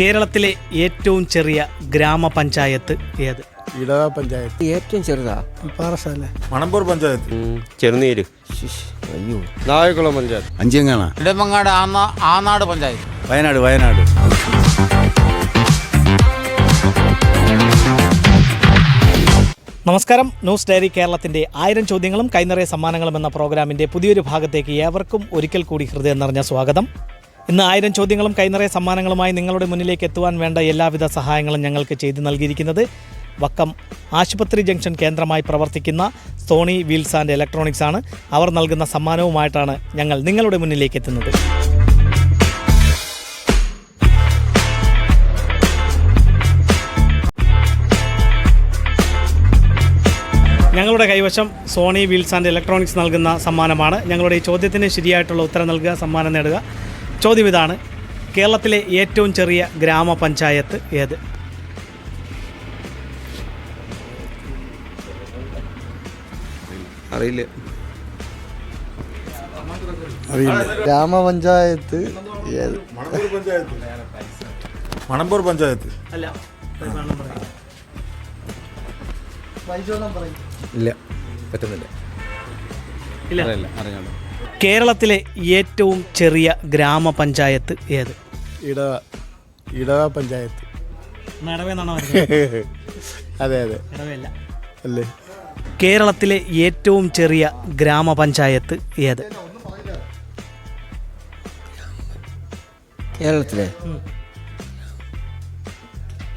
കേരളത്തിലെ ഏറ്റവും ചെറിയ ഗ്രാമപഞ്ചായത്ത് ഏത്? ഇടവ പഞ്ചായത്ത്. ഏറ്റവും ചെറുതാ? പാറശാല മണമ്പൂർ പഞ്ചായത്ത്. ചെറുനീര്. അയ്യോ. നായകുളം പഞ്ചായത്ത്. അഞ്ചേങ്ങാണ? ഇടമങ്ങാട് ആന്ന ആനാട് പഞ്ചായത്ത്. വയനാട് വയനാട്. നമസ്കാരം. ന്യൂസ് ഡയറി കേരളത്തിന്റെ ആയിരം ചോദ്യങ്ങളും കൈനിറയ സമ്മാനങ്ങളും എന്ന പ്രോഗ്രാമിന്റെ പുതിയൊരു ഭാഗത്തേക്ക് ഏവർക്കും ഒരിക്കൽ കൂടി ഹൃദയം നിറഞ്ഞ സ്വാഗതം. ഇന്ന് ആയിരം ചോദ്യങ്ങളും കൈനിറയ സമ്മാനങ്ങളുമായി നിങ്ങളുടെ മുന്നിലേക്ക് എത്തുവാൻ വേണ്ട എല്ലാവിധ സഹായങ്ങളും ഞങ്ങൾക്ക് ചെയ്തു നൽകിയിരിക്കുന്നത് വക്കം ആശുപത്രി ജംഗ്ഷൻ കേന്ദ്രമായി പ്രവർത്തിക്കുന്ന സോണി വീൽസ് ആൻഡ് ഇലക്ട്രോണിക്സ് ആണ്. അവർ നൽകുന്ന സമ്മാനവുമായിട്ടാണ് ഞങ്ങൾ നിങ്ങളുടെ മുന്നിലേക്ക് എത്തുന്നത്. ഞങ്ങളുടെ കൈവശം സോണി വീൽസ് ആൻഡ് ഇലക്ട്രോണിക്സ് നൽകുന്ന സമ്മാനമാണ്. ഞങ്ങളുടെ ഈ ചോദ്യത്തിന് ശരിയായിട്ടുള്ള ഉത്തരം നൽകുക സമ്മാനം നേടുക. ചോദ്യം ഇതാണ്. കേരളത്തിലെ ഏറ്റവും ചെറിയ ഗ്രാമപഞ്ചായത്ത് ഏത്? അറിയില്ല. അറിയില്ല. ഗ്രാമപഞ്ചായത്ത് ഏത്? മണമ്പൂർ പഞ്ചായത്ത്. മണമ്പൂർ പഞ്ചായത്ത് അല്ല ഇല്ല പറ്റുന്നില്ല. ഇല്ല. അറിയാലോ കേരളത്തിലെ ഏറ്റവും ചെറിയ ഗ്രാമപഞ്ചായത്ത് ഏത്? ഇടവ ഇടവ പഞ്ചായത്ത്. നടവേന്നാണോ അതെ അതെ. അല്ലേ? കേരളത്തിലെ ഏറ്റവും ചെറിയ ഗ്രാമപഞ്ചായത്ത് ഏത്? കേരളത്തിലെ?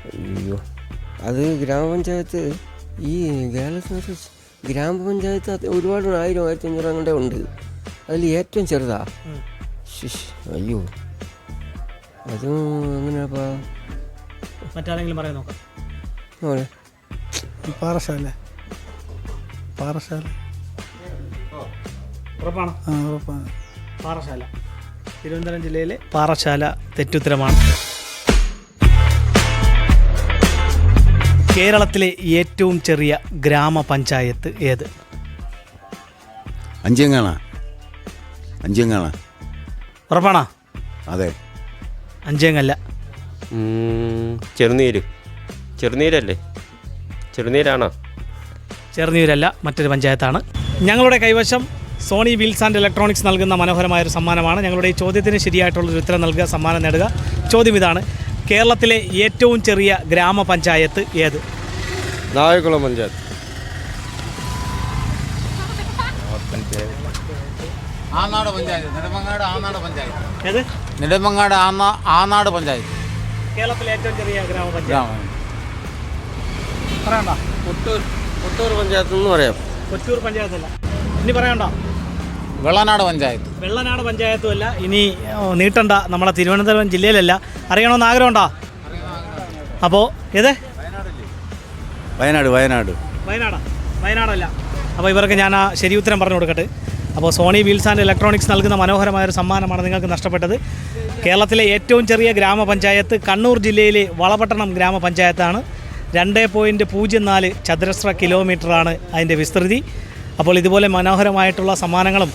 അയ്യോ. അത് ഗ്രാമപഞ്ചായത്ത് ഈ കേരളത്തിനകത്ത് ഗ്രാമപഞ്ചായത്ത് അത് ഒരുപാട് ആയിരം ആയിരത്തി അഞ്ഞൂറ് അങ്ങോട്ടേ ഉണ്ട്. അതിൽ ഏറ്റവും ചെറുതാ. അയ്യോ. അതും അങ്ങനെയാപ്പാ മറ്റാരെങ്കിലും പറയാൻ നോക്കാം. പാറശാല. പാറശാല. ഉറപ്പാണ്? ആ ഉറപ്പാണ്. പാറശാല. തിരുവനന്തപുരം ജില്ലയിലെ പാറശാല തെറ്റുത്തരമാണ്. കേരളത്തിലെ ഏറ്റവും ചെറിയ ഗ്രാമപഞ്ചായത്ത് ഏത്? അഞ്ചേങ്ങാണ? അഞ്ചേങ്ങാണ. ഉറപ്പാണോ? അതെ. അഞ്ചേങ്ങല്ല. ചെറുനീര്. ചെറുനീരല്ലേ? ചെറുനീരാണോ? ചെറുനീരല്ല മറ്റൊരു പഞ്ചായത്താണ്. ഞങ്ങളുടെ കൈവശം സോണി വീൽസ് ആൻഡ് ഇലക്ട്രോണിക്സ് നൽകുന്ന മനോഹരമായ ഒരു സമ്മാനമാണ്. ഞങ്ങളുടെ ഈ ചോദ്യത്തിന് ശരിയായിട്ടുള്ളൊരു ഉത്തരം നൽകുക സമ്മാനം നേടുക. ചോദ്യം ഇതാണ്. കേരളത്തിലെ ഏറ്റവും ചെറിയ ഗ്രാമപഞ്ചായത്ത് ഏത്? നായകുളം പഞ്ചായത്ത്. ആനാട് പഞ്ചായത്ത്. നെടുമങ്ങാട് ആനാട് പഞ്ചായത്ത്. ഏത്? നെടുമങ്ങാട് ആനാ ആനാട് പഞ്ചായത്ത്. കേരളത്തിലെ ഏറ്റവും ചെറിയ ഗ്രാമപഞ്ചായത്ത്. ഗ്രാമം പറയണ്ട. കൊട്ടൂർ കൊട്ടൂർ പഞ്ചായത്ത് എന്ന് പറയാം. കൊച്ചൂർ പഞ്ചായത്തല്ല. ഇനി പറയണ്ട. വെള്ളനാട് പഞ്ചായത്ത്. വെള്ളനാട് പഞ്ചായത്തും അല്ല ഇനി ഓ, നീട്ടണ്ട. നമ്മളെ തിരുവനന്തപുരം ജില്ലയിലല്ല. അറിയണമെന്ന് ആഗ്രഹമുണ്ടോ? അപ്പോ ഏത്? വയനാട് വയനാട്. വയനാടാ. വയനാടല്ല. അപ്പോൾ ഇവർക്ക് ഞാൻ ആ ശരി ഉത്തരം പറഞ്ഞു കൊടുക്കട്ടെ. അപ്പോൾ സോണി വീൽസ് ആൻഡ് ഇലക്ട്രോണിക്സ് നൽകുന്ന മനോഹരമായ ഒരു സമ്മാനമാണ് നിങ്ങൾക്ക് നഷ്ടപ്പെട്ടത്. കേരളത്തിലെ ഏറ്റവും ചെറിയ ഗ്രാമപഞ്ചായത്ത് കണ്ണൂർ ജില്ലയിലെ വളപട്ടണം ഗ്രാമപഞ്ചായത്താണ്. രണ്ട് പോയിന്റ് പൂജ്യം നാല് ചതുരശ്ര കിലോമീറ്ററാണ് അതിന്റെ വിസ്തൃതി. അപ്പോൾ ഇതുപോലെ മനോഹരമായിട്ടുള്ള സമ്മാനങ്ങളും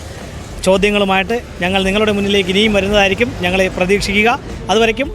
ചോദ്യങ്ങളുമായിട്ട് ഞങ്ങൾ നിങ്ങളുടെ മുന്നിലേക്ക് ഇനിയും വരുന്നതായിരിക്കും. ഞങ്ങളെ പ്രതീക്ഷിക്കുക. അതുവരയ്ക്കും